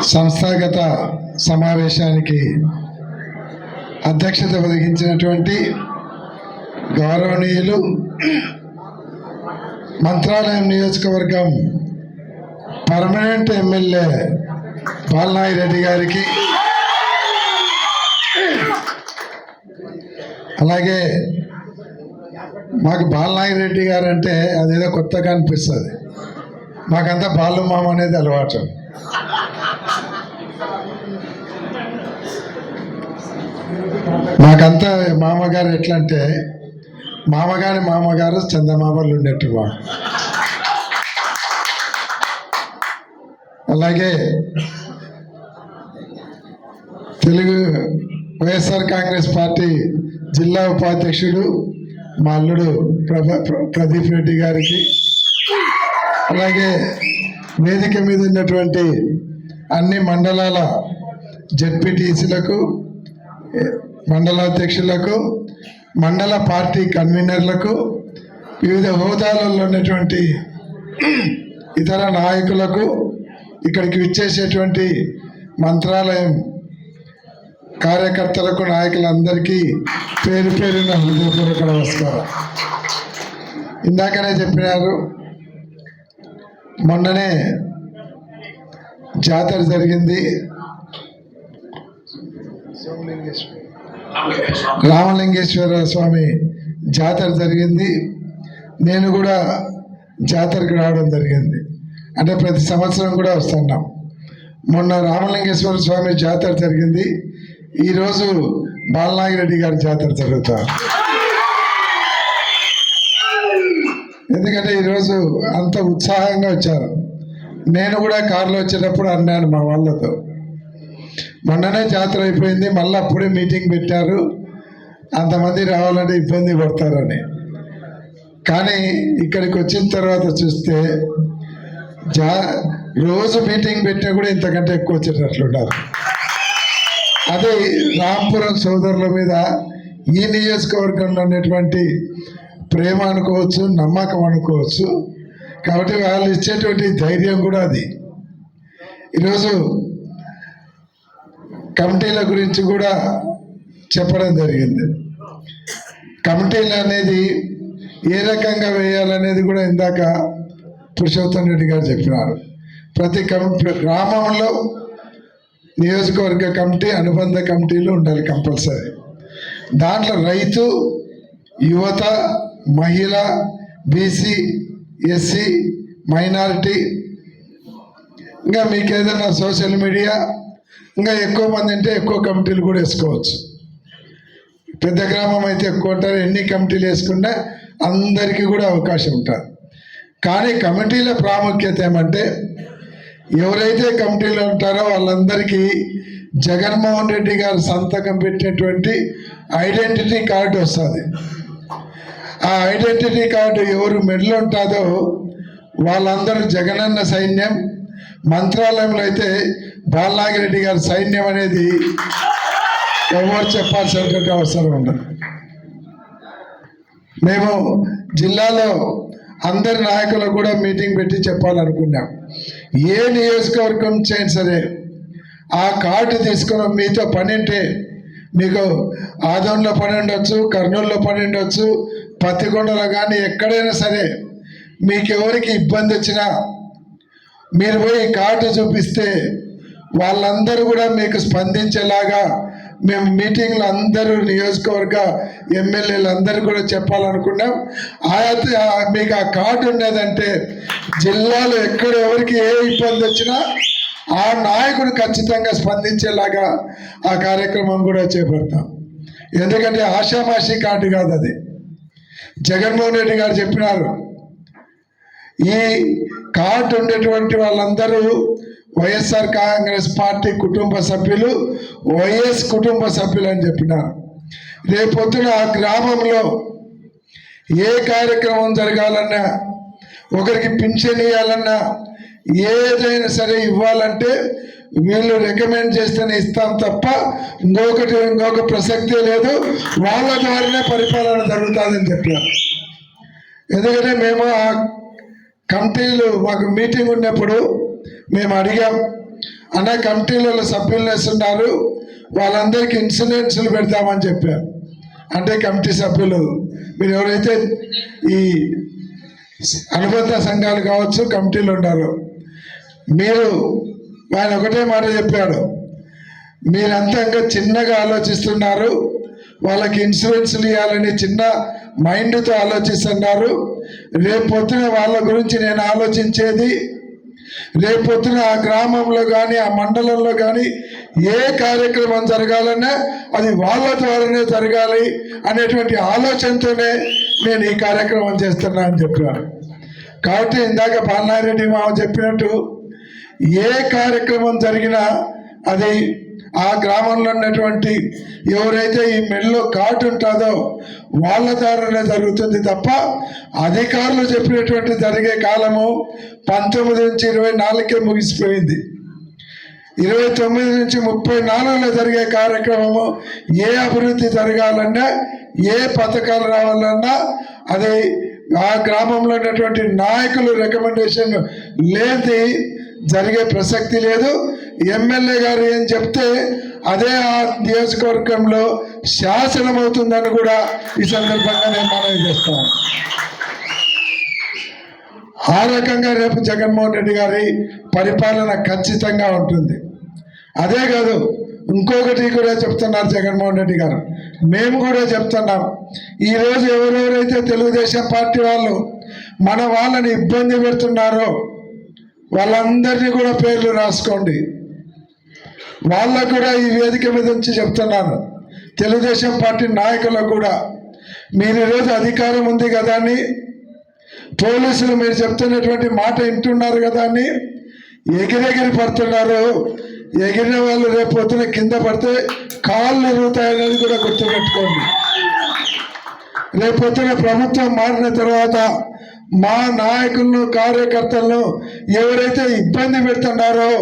సంస్థాగత సమావేశానికి అధ్యక్షత వహించినటువంటి గౌరవనీయులు మంత్రాలయం నియోజకవర్గం పర్మనెంట్ ఎమ్మెల్యే బాలనాయి రెడ్డి గారికి అలాగే మాకు బాలనాయి రెడ్డి గారు అంటే అదేదో కొత్తగా అనిపిస్తుంది. మాకంతా బాలు మామ అనేది అలవాటు. మాకంతా మామగారు ఎట్లా అంటే మామగారి మామగారు చందమామలు ఉండేట్టు మాకు అలాగే తెలుగు వైఎస్ఆర్ కాంగ్రెస్ పార్టీ జిల్లా ఉపాధ్యక్షుడు మా అల్లుడు ప్రభ ప్ర- ప్రదీప్ రెడ్డి గారికి అలాగే వేదిక మీద ఉన్నటువంటి అన్ని మండలాల జడ్పీటీసీలకు మండలాధ్యక్షులకు మండల పార్టీ కన్వీనర్లకు వివిధ హోదాలలో ఉన్నటువంటి ఇతర నాయకులకు ఇక్కడికి విచ్చేసేటువంటి మంత్రాలయం కార్యకర్తలకు నాయకులందరికీ పేరు పేరున హృదయపూర్వక నమస్కారం. ఇందాకనే చెప్పినారు మొన్ననే జాతర జరిగింది. రామలింగేశ్వర స్వామి జాతర జరిగింది. నేను కూడా జాతరకు రావడం జరిగింది. అంటే ప్రతి సంవత్సరం కూడా వస్తున్నాం. మొన్న రామలింగేశ్వర స్వామి జాతర జరిగింది. ఈరోజు బాలనాగిరెడ్డి గారి జాతర జరుగుతారు ఎందుకంటే ఈరోజు అంత ఉత్సాహంగా వచ్చారు. నేను కూడా కారులో వచ్చేటప్పుడు అన్నాను మా వాళ్ళతో. మొన్ననే జాతర అయిపోయింది మళ్ళీ అప్పుడే మీటింగ్ పెట్టారు. అంతమంది రావాలంటే ఇబ్బంది పడతారని. కానీ ఇక్కడికి వచ్చిన తర్వాత చూస్తే జా రోజు మీటింగ్ పెట్టినా కూడా ఇంతకంటే ఎక్కువ వచ్చేటట్లున్నారు అదే రాంపురం సోదరుల మీద ఈ నియోజకవర్గంలో ఉన్నటువంటి ప్రేమ అనుకోవచ్చు నమ్మకం అనుకోవచ్చు. కాబట్టి వాళ్ళు ఇచ్చేటువంటి ధైర్యం కూడా అది. ఈరోజు కమిటీల గురించి కూడా చెప్పడం జరిగింది. కమిటీలు అనేది ఏ రకంగా వేయాలనేది కూడా ఇందాక పురుషోత్తం రెడ్డి గారు చెప్పినారు. ప్రతి కమి గ్రామంలో నియోజకవర్గ కమిటీ అనుబంధ కమిటీలు ఉండాలి కంపల్సరీ. దాంట్లో రైతు యువత మహిళ బీసీ ఎస్సీ మైనారిటీ ఇంకా మీకు ఏదైనా సోషల్ మీడియా ఇంకా ఎక్కువ మంది అంటే ఎక్కువ కమిటీలు కూడా వేసుకోవచ్చు. పెద్ద గ్రామం అయితే ఎక్కువ ఉంటారు ఎన్ని కమిటీలు వేసుకున్నా అందరికీ కూడా అవకాశం ఉంటుంది. కానీ కమిటీల ప్రాముఖ్యత ఏమంటే ఎవరైతే కమిటీలో ఉంటారో వాళ్ళందరికీ జగన్మోహన్ రెడ్డి గారు సంతకం పెట్టినటువంటి ఐడెంటిటీ కార్డు వస్తుంది. ఆ ఐడెంటిటీ కార్డు ఎవరు మెడలో ఉంటుందో వాళ్ళందరూ జగనన్న సైన్యం. మంత్రాలయంలో అయితే బాలనాగిరెడ్డి గారి సైన్యం అనేది ఎవరు చెప్పాల్సినటువంటి అవసరం ఉండదు. మేము జిల్లాలో అందరి నాయకులకు కూడా మీటింగ్ పెట్టి చెప్పాలనుకున్నాం. ఏ నియోజకవర్గం చేయండి సరే ఆ కార్డు తీసుకుని మీతో పనింటే మీకు ఆదంలో పని ఉండొచ్చు కర్నూలులో పని ఉండొచ్చు పత్తికొండలో కానీ ఎక్కడైనా సరే మీకు ఎవరికి ఇబ్బంది వచ్చినా మీరు పోయి కార్డు చూపిస్తే వాళ్ళందరూ కూడా మీకు స్పందించేలాగా మేము మీటింగ్లో అందరూ నియోజకవర్గ ఎమ్మెల్యేలు అందరూ కూడా చెప్పాలనుకున్నాం. ఆయా మీకు ఆ కార్డు ఉండేదంటే జిల్లాలో ఎక్కడ ఎవరికి ఏ ఇబ్బంది వచ్చినా ఆ నాయకుడు ఖచ్చితంగా స్పందించేలాగా ఆ కార్యక్రమం కూడా చేపడతాం. ఎందుకంటే ఆషామాషి కార్డు కాదు అది. జగన్మోహన్ రెడ్డి గారు చెప్పినారు. ఈ కార్డు ఉండేటువంటి వాళ్ళందరూ వైఎస్ఆర్ కాంగ్రెస్ పార్టీ కుటుంబ సభ్యులు వైఎస్ కుటుంబ సభ్యులు అని చెప్పినారు. రేపొద్దున ఆ గ్రామంలో ఏ కార్యక్రమం జరగాలన్నా ఒకరికి పింఛన్ ఇవ్వాలన్నా ఏదైనా సరే ఇవ్వాలంటే వీళ్ళు రికమెండ్ చేస్తేనే ఇస్తాం తప్ప ఇంకొకటి ఇంకొక ప్రసక్తే లేదు. వాళ్ళ ద్వారానే పరిపాలన జరుగుతుందని చెప్పారు. ఎందుకంటే మేము ఆ కమిటీలు మాకు మీటింగ్ ఉన్నప్పుడు మేము అడిగాం. అన్న కమిటీలలో సభ్యులు వేస్తున్నారు వాళ్ళందరికీ ఇన్సూరెన్స్లు పెడతామని చెప్పారు. అంటే కమిటీ సభ్యులు మీరు ఎవరైతే ఈ అనుబంధ సంఘాలు కావచ్చు కమిటీలు ఉన్నారు మీరు ఆయన ఒకటే మాట చెప్పాడు. మీరంతా ఇంకా చిన్నగా ఆలోచిస్తున్నారు వాళ్ళకి ఇన్సూరెన్స్లు ఇవ్వాలని చిన్న మైండ్తో ఆలోచిస్తున్నారు. రేపొద్దున వాళ్ళ గురించి నేను ఆలోచించేది రేపొద్దున ఆ గ్రామంలో కానీ ఆ మండలంలో కానీ ఏ కార్యక్రమం జరగాలన్నా అది వాళ్ళ ద్వారానే జరగాలి అనేటువంటి ఆలోచనతోనే నేను ఈ కార్యక్రమం చేస్తున్నా అని చెప్పాను కాబట్టి ఇందాక పాలనారెడ్డి మామ చెప్పినట్టు ఏ కార్యక్రమం జరిగినా అది ఆ గ్రామంలో ఉన్నటువంటి ఎవరైతే ఈ మెల్లో కాటు ఉంటుందో వాళ్ళ ద్వారానే జరుగుతుంది తప్ప అధికారులు చెప్పినటువంటి జరిగే కాలము పంతొమ్మిది నుంచి ఇరవై నాలుగుకే ముగిసిపోయింది. ఇరవై తొమ్మిది నుంచి ముప్పై నాలుగులో జరిగే కార్యక్రమము ఏ అభివృద్ధి జరగాలన్నా ఏ పథకాలు రావాలన్నా అది ఆ గ్రామంలో ఉన్నటువంటి నాయకులు రికమెండేషన్ లేని జరిగే ప్రసక్తి లేదు. ఎమ్మెల్యే గారు ఏం చెప్తే అదే ఆ నియోజకవర్గంలో శాసనం అవుతుందని కూడా ఈ సందర్భంగా నేను మనవి చేస్తాను ఆ రకంగా రేపు జగన్మోహన్ రెడ్డి గారి పరిపాలన ఖచ్చితంగా ఉంటుంది. అదే కాదు ఇంకొకటి కూడా చెప్తున్నారు జగన్మోహన్ రెడ్డి గారు. మేము కూడా చెప్తున్నాం. ఈరోజు ఎవరెవరైతే తెలుగుదేశం పార్టీ వాళ్ళు మన వాళ్ళని ఇబ్బంది పెడుతున్నారో వాళ్ళందరినీ కూడా పేర్లు రాసుకోండి. వాళ్ళకు కూడా ఈ వేదిక మీద నుంచి చెప్తున్నాను. తెలుగుదేశం పార్టీ నాయకులకు కూడా. మీరు ఈరోజు అధికారం ఉంది కదా అని పోలీసులు మీరు చెప్తున్నటువంటి మాట వింటున్నారు కదా అని ఎగిరెగిరి పడుతున్నారు. ఎగిరిన వాళ్ళు రేపు పొద్దున కింద పడితే కాళ్ళు ఎరుగుతాయనేది కూడా గుర్తుపెట్టుకోండి. రేపు పొద్దున ప్రభుత్వం మారిన తర్వాత మా నాయకులను కార్యకర్తలను ఎవరైతే ఇబ్బంది పెడుతున్నారో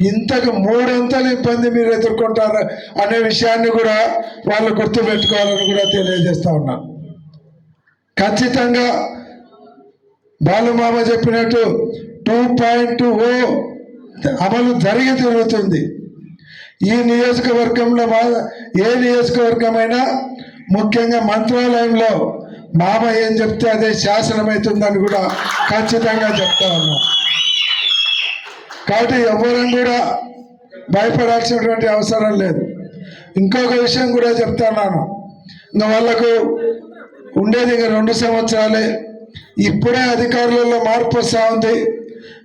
ఇంతకు మూడొంతలు ఇబ్బంది మీరు ఎదుర్కొంటారు అనే విషయాన్ని కూడా వాళ్ళు గుర్తుపెట్టుకోవాలని కూడా తెలియజేస్తా ఉన్నా. ఖచ్చితంగా బాలుమామ చెప్పినట్టు టూ పాయింట్ ఓ అమలు జరిగి తిరుగుతుంది ఈ నియోజకవర్గంలో మా ఏ నియోజకవర్గమైనా ముఖ్యంగా మంత్రాలయంలో బాబా ఏం చెప్తే అదే శాసనం అవుతుందని కూడా ఖచ్చితంగా చెప్తా ఉన్నా. కాబట్టి ఎవరం కూడా భయపడాల్సినటువంటి అవసరం లేదు. ఇంకొక విషయం కూడా చెప్తున్నాను ఇంకా వాళ్ళకు ఉండేది ఇంకా రెండు సంవత్సరాలే. ఇప్పుడే అధికారులలో మార్పు వస్తూ ఉంది.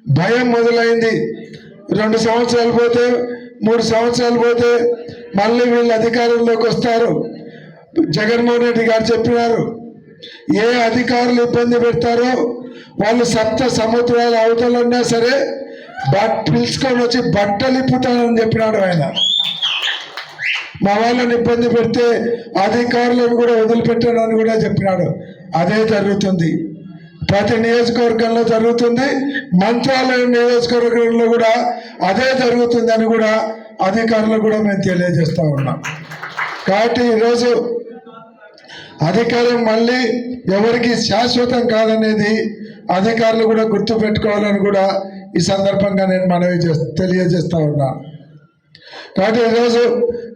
భయం మొదలైంది. రెండు సంవత్సరాలు పోతే మూడు సంవత్సరాలు పోతే మళ్ళీ వీళ్ళు అధికారంలోకి వస్తారు. జగన్మోహన్ రెడ్డి గారు చెప్పినారు ఏ అధికారులు ఇబ్బంది పెడతారో వాళ్ళు సప్త సముద్రాల అవతల ఉన్నా సరే బట్ పిలుచుకొని వచ్చి బట్టలు ఇప్పుతానని చెప్పినాడు ఆయన. మా వాళ్ళని ఇబ్బంది పెడితే అధికారులను కూడా వదిలిపెట్టానని కూడా చెప్పినాడు. అదే జరుగుతుంది. ప్రతి నియోజకవర్గంలో జరుగుతుంది. మంత్రాలయం నియోజకవర్గంలో కూడా అదే జరుగుతుందని కూడా అధికారులు కూడా మేము తెలియజేస్తూ ఉన్నాం. కాబట్టి ఈరోజు అధికారం మళ్ళీ ఎవరికి శాశ్వతం కాదనేది అధికారులు కూడా గుర్తు పెట్టుకోవాలని కూడా ఈ సందర్భంగా నేను మనవి చేస్తా తెలియజేస్తా ఉన్నా. కాబట్టి ఈరోజు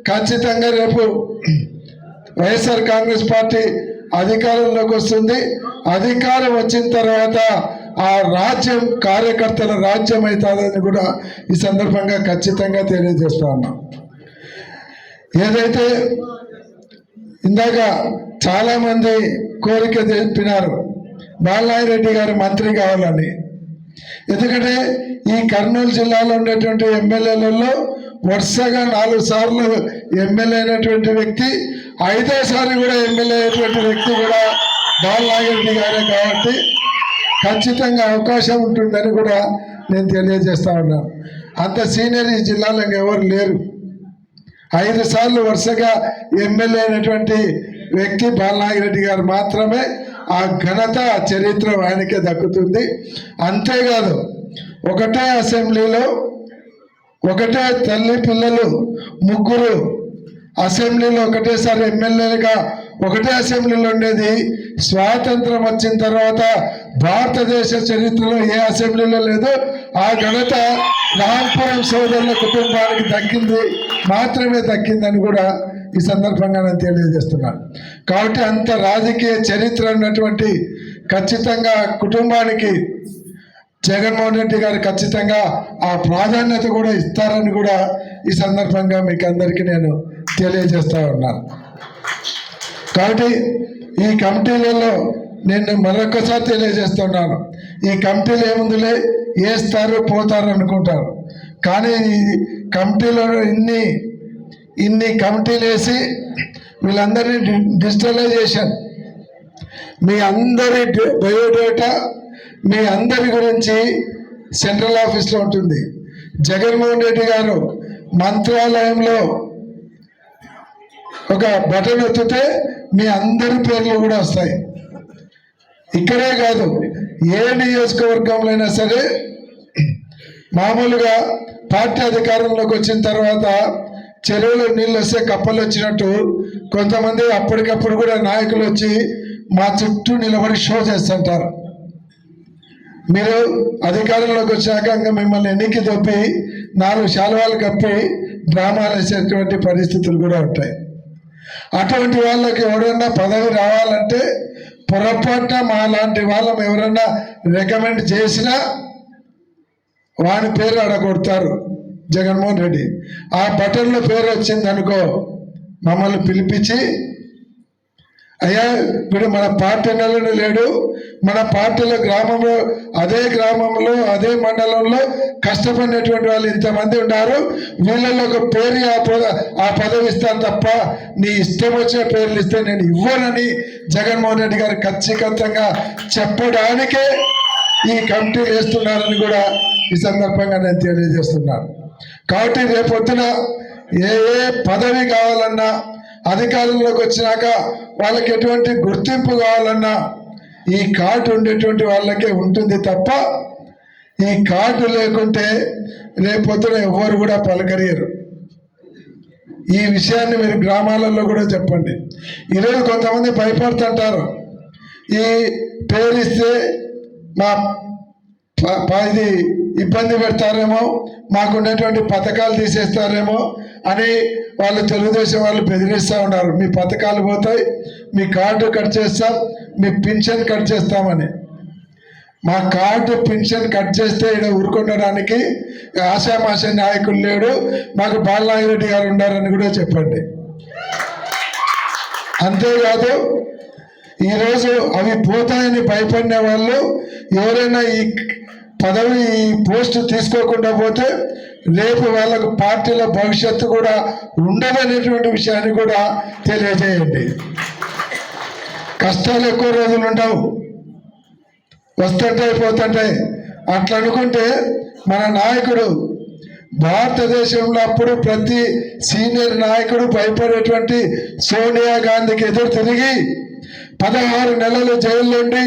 ఖచ్చితంగా రేపు వైఎస్ఆర్ కాంగ్రెస్ పార్టీ అధికారంలోకి వస్తుంది. అధికారం వచ్చిన తర్వాత ఆ రాజ్యం కార్యకర్తల రాజ్యం అవుతుందని కూడా ఈ సందర్భంగా ఖచ్చితంగా తెలియజేస్తా ఉన్నాం. ఏదైతే ఇందాక చాలా మంది కోరిక తెలిపినారు బాలనాయిరెడ్డి గారు మంత్రి కావాలని. ఎందుకంటే ఈ కర్నూలు జిల్లాలో ఉండేటువంటి ఎమ్మెల్యేలలో వరుసగా నాలుగు సార్లు ఎమ్మెల్యే అయినటువంటి వ్యక్తి ఐదోసారి కూడా ఎమ్మెల్యే అయినటువంటి వ్యక్తి కూడా బాలనాగిరెడ్డి గారే కాబట్టి ఖచ్చితంగా అవకాశం ఉంటుందని కూడా నేను తెలియజేస్తా ఉన్నాను. అంత సీనియర్ ఈ జిల్లాలో ఎవరు లేరు. ఐదు సార్లు వరుసగా ఎమ్మెల్యే అయినటువంటి వ్యక్తి బాలనాగిరెడ్డి గారు మాత్రమే ఆ ఘనత చరిత్ర ఆయనకే దక్కుతుంది. అంతేకాదు ఒకటే అసెంబ్లీలో ఒకటే తల్లి పిల్లలు ముగ్గురు అసెంబ్లీలో ఒకటేసారి ఎమ్మెల్యేలుగా ఒకటే అసెంబ్లీలో ఉండేది. స్వాతంత్రం వచ్చిన తర్వాత భారతదేశ చరిత్రలో ఏ అసెంబ్లీలో లేదు. ఆ ఘనత రాంపురం సోదరుల కుటుంబానికి దక్కింది మాత్రమే దక్కిందని కూడా ఈ సందర్భంగా నేను తెలియజేస్తున్నాను. కాబట్టి అంత రాజకీయ చరిత్ర ఉన్నటువంటి ఖచ్చితంగా కుటుంబానికి జగన్మోహన్ రెడ్డి గారు ఖచ్చితంగా ఆ ప్రాధాన్యత కూడా ఇస్తారని కూడా ఈ సందర్భంగా మీకు అందరికీ నేను తెలియజేస్తా ఉన్నాను కాబట్టి ఈ కమిటీలలో నేను మరొకసారి తెలియజేస్తున్నాను. ఈ కమిటీలు ఏముందిలే? వేస్తారు పోతారు అనుకుంటారు. కానీ ఈ కమిటీలో ఇన్ని ఇన్ని కమిటీలు వేసి వీళ్ళందరినీ డి- డిజిటలైజేషన్. మీ అందరి బయోడేటా మీ అందరి గురించి సెంట్రల్ ఆఫీస్లో ఉంటుంది. జగన్మోహన్ రెడ్డి గారు మంత్రాలయంలో ఒక బటన్ ఒత్తితే మీ అందరి పేర్లు కూడా వస్తాయి. ఇక్కడే కాదు ఏ నియోజకవర్గంలో అయినా సరే మామూలుగా పార్టీ అధికారంలోకి వచ్చిన తర్వాత చెరువులో నీళ్ళు వస్తే కప్పలు వచ్చినట్టు కొంతమంది అప్పటికప్పుడు కూడా నాయకులు వచ్చి మా చుట్టూ నిలబడి షో చేస్తుంటారు. మీరు అధికారంలోకి వచ్చాక ఇంకా మిమ్మల్ని ఎన్నికి తొప్పి నాలుగు శాలువాలు కప్పి డ్రామాలు వేసేటువంటి పరిస్థితులు కూడా ఉంటాయి. అటువంటి వాళ్ళకి ఎవరైనా పదవి రావాలంటే పొరపాటున మా లాంటి వాళ్ళం ఎవరన్నా రికమెండ్ చేసినా వాడి పేరు అడగొడతారు జగన్మోహన్ రెడ్డి. ఆ బటన్లో పేరు వచ్చింది అనుకో మమ్మల్ని పిలిపించి అయ్యా ఇప్పుడు మన పార్టీ నెలలో లేడు. మన పార్టీలో గ్రామంలో అదే గ్రామంలో అదే మండలంలో కష్టపడినటువంటి వాళ్ళు ఇంతమంది ఉన్నారు. వీళ్ళలో ఒక పేరు ఆ పద ఆ పదవి ఇస్తాను తప్ప నీ ఇష్టం వచ్చిన పేర్లు ఇస్తే నేను ఇవ్వనని జగన్మోహన్ రెడ్డి గారు ఖచ్చితంగా చెప్పడానికే ఈ కమిటీ వేస్తున్నారని కూడా ఈ సందర్భంగా నేను తెలియజేస్తున్నాను. కాబట్టి రేపొద్దున ఏ ఏ పదవి కావాలన్నా అధికారంలోకి వచ్చినాక వాళ్ళకి ఎటువంటి గుర్తింపు కావాలన్నా ఈ కార్డు ఉండేటువంటి వాళ్ళకే ఉంటుంది తప్ప ఈ కార్డు లేకుంటే రేపొద్దున ఎవ్వరు కూడా పలకరియరు. ఈ విషయాన్ని మీరు గ్రామాలలో కూడా చెప్పండి. ఈరోజు కొంతమంది భయపడుతుంటారు. ఈ పేరు ఇస్తే మా ఇది ఇబ్బంది పెడతారేమో మాకు ఉన్నటువంటి పథకాలు తీసేస్తారేమో అని వాళ్ళు తెలుగుదేశం వాళ్ళు బెదిరిస్తూ ఉన్నారు. మీ పథకాలు పోతాయి మీ కార్డు కట్ చేస్తాం మీ పింఛన్ కట్ చేస్తామని. మా కార్డు పింఛన్ కట్ చేస్తే ఇక్కడ ఊరుకుండడానికి ఆశామాష నాయకులు లేడు మాకు బాలనాగిరెడ్డి గారు ఉన్నారని కూడా చెప్పండి. అంతేకాదు ఈరోజు అవి పోతాయని భయపడిన వాళ్ళు ఎవరైనా ఈ పదవి ఈ పోస్ట్ తీసుకోకుండా పోతే రేపు వాళ్ళకు పార్టీలో భవిష్యత్తు కూడా ఉండదనేటువంటి విషయాన్ని కూడా తెలియజేయండి. కష్టాలు ఎక్కువ రోజులు ఉండవు. వస్తుంటాయి పోతుంటాయి అట్లా అనుకుంటే మన నాయకుడు భారతదేశంలో అప్పుడు ప్రతి సీనియర్ నాయకుడు భయపడేటువంటి సోనియా గాంధీకి ఎదురు తిరిగి పదహారు నెలలు జైల్లో ఉండి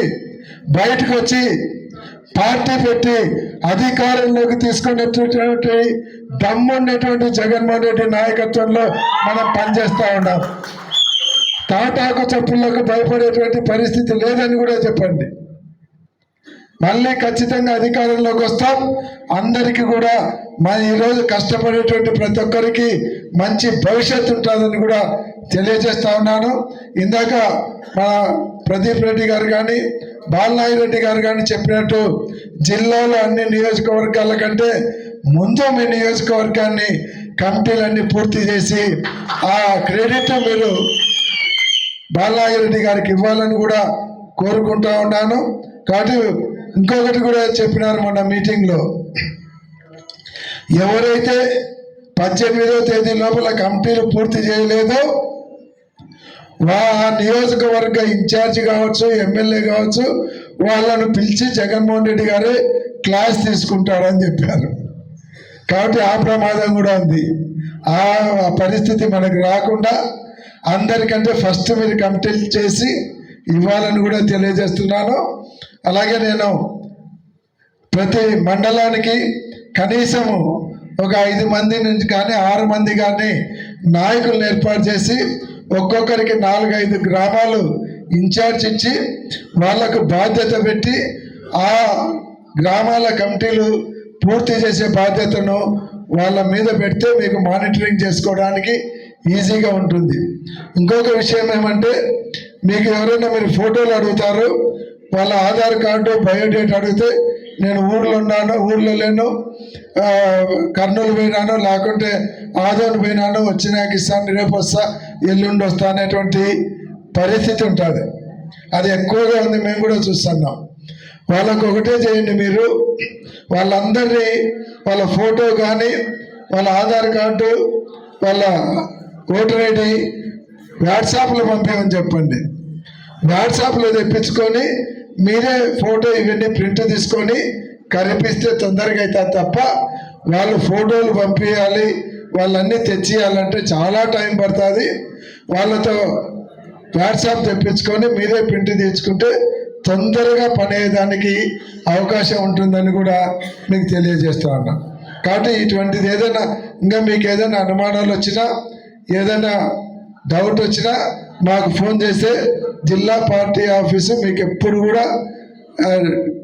బయటకు వచ్చి పార్టీ పెట్టి అధికారంలోకి తీసుకునేటటువంటి దమ్మున్నటువంటి జగన్మోహన్ రెడ్డి నాయకత్వంలో మనం పనిచేస్తూ ఉన్నాం. తాటాకు చెప్పులకు భయపడేటువంటి పరిస్థితి లేదని కూడా చెప్పండి. మళ్ళీ ఖచ్చితంగా అధికారంలోకి వస్తాం. అందరికీ కూడా మన ఈరోజు కష్టపడేటువంటి ప్రతి ఒక్కరికి మంచి భవిష్యత్తు ఉంటుందని కూడా తెలియజేస్తా ఉన్నాను. ఇందాక మన ప్రదీప్ రెడ్డి గారు కానీ బాలనాయుడు రెడ్డి గారు కానీ చెప్పినట్టు జిల్లాలో అన్ని నియోజకవర్గాల కంటే ముందు మీ నియోజకవర్గాన్ని కమిటీలన్నీ పూర్తి చేసి ఆ క్రెడిట్ మీరు బాలనాగిరెడ్డి గారికి ఇవ్వాలని కూడా కోరుకుంటా ఉన్నాను. కాబట్టి ఇంకొకటి కూడా చెప్పినారు మొన్న మీటింగ్లో. ఎవరైతే పద్దెనిమిదో తేదీ లోపల కమిటీలు పూర్తి చేయలేదో వా ఆ నియోజకవర్గ ఇన్ఛార్జ్ కావచ్చు ఎమ్మెల్యే కావచ్చు వాళ్ళను పిలిచి జగన్మోహన్ రెడ్డి గారే క్లాస్ తీసుకుంటారని చెప్పారు. కాబట్టి ఆ ప్రమాదం కూడా ఉంది. ఆ పరిస్థితి మనకు రాకుండా అందరికంటే ఫస్ట్ మీరు కంప్లీట్ చేసి ఇవ్వాలని కూడా తెలియజేస్తున్నాను. అలాగే నేను ప్రతి మండలానికి కనీసము ఒక ఐదు మంది నుంచి కానీ ఆరు మంది కానీ నాయకులను ఏర్పాటు చేసి ఒక్కొక్కరికి నాలుగైదు గ్రామాలు ఇన్ఛార్జ్ ఇచ్చి వాళ్ళకు బాధ్యత పెట్టి ఆ గ్రామాల కమిటీలు పూర్తి చేసే బాధ్యతను వాళ్ళ మీద పెడితే మీకు మానిటరింగ్ చేసుకోవడానికి ఈజీగా ఉంటుంది. ఇంకొక విషయం ఏమంటే మీకు ఎవరైనా మీరు ఫోటోలు అడుగుతారు వాళ్ళ ఆధార్ కార్డు బయోడేట్ అడిగితే నేను ఊర్లో ఉన్నాను ఊర్లో లేను. కర్నూలు పోయినాను లేకుంటే ఆదోని పోయినాను వచ్చినాక ఇస్తాను రేపు వస్తా ఎల్లుండి వస్తా అనేటువంటి పరిస్థితి ఉంటుంది. అది ఎక్కువగా ఉంది మేము కూడా చూస్తున్నాం. వాళ్ళకు ఒకటే చేయండి మీరు వాళ్ళందరినీ వాళ్ళ ఫోటో కానీ వాళ్ళ ఆధార్ కార్డు వాళ్ళ ఓటర్ ఐడి వాట్సాప్లో పంపించమని చెప్పండి. వాట్సాప్లో తెప్పించుకొని మీరే ఫోటో ఇవన్నీ ప్రింట్ తీసుకొని కనిపిస్తే తొందరగా అవుతుంది తప్ప వాళ్ళు ఫోటోలు పంపించాలి వాళ్ళన్నీ తెచ్చియాలంటే చాలా టైం పడుతుంది. వాళ్ళతో వాట్సాప్ తెప్పించుకొని మీరే ప్రింట్ తీసుకుంటే తొందరగా పని అయ్యేదానికి అవకాశం ఉంటుందని కూడా మీకు తెలియజేస్తా ఉన్నా. కాబట్టి ఇటువంటిది ఏదైనా ఇంకా మీకు ఏదైనా అనుమానాలు వచ్చినా ఏదైనా డౌట్ వచ్చినా మాకు ఫోన్ చేస్తే జిల్లా పార్టీ ఆఫీసు మీకు ఎప్పుడు కూడా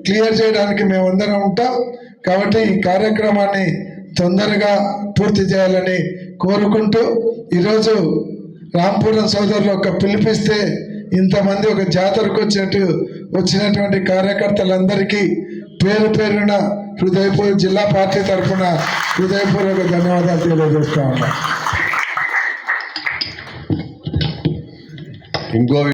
క్లియర్ చేయడానికి మేమందరం ఉంటాం. కాబట్టి ఈ కార్యక్రమాన్ని తొందరగా పూర్తి చేయాలని కోరుకుంటూ ఈరోజు రాంపురం సోదరులు ఒక పిలిపిస్తే ఇంతమంది ఒక జాతరకు వచ్చినట్టు వచ్చినటువంటి కార్యకర్తలందరికీ పేరు పేరున హృదయపూర్వ జిల్లా పార్టీ తరఫున హృదయపూర్వక ధన్యవాదాలు తెలియజేస్తా ఉన్నాను ఇంకో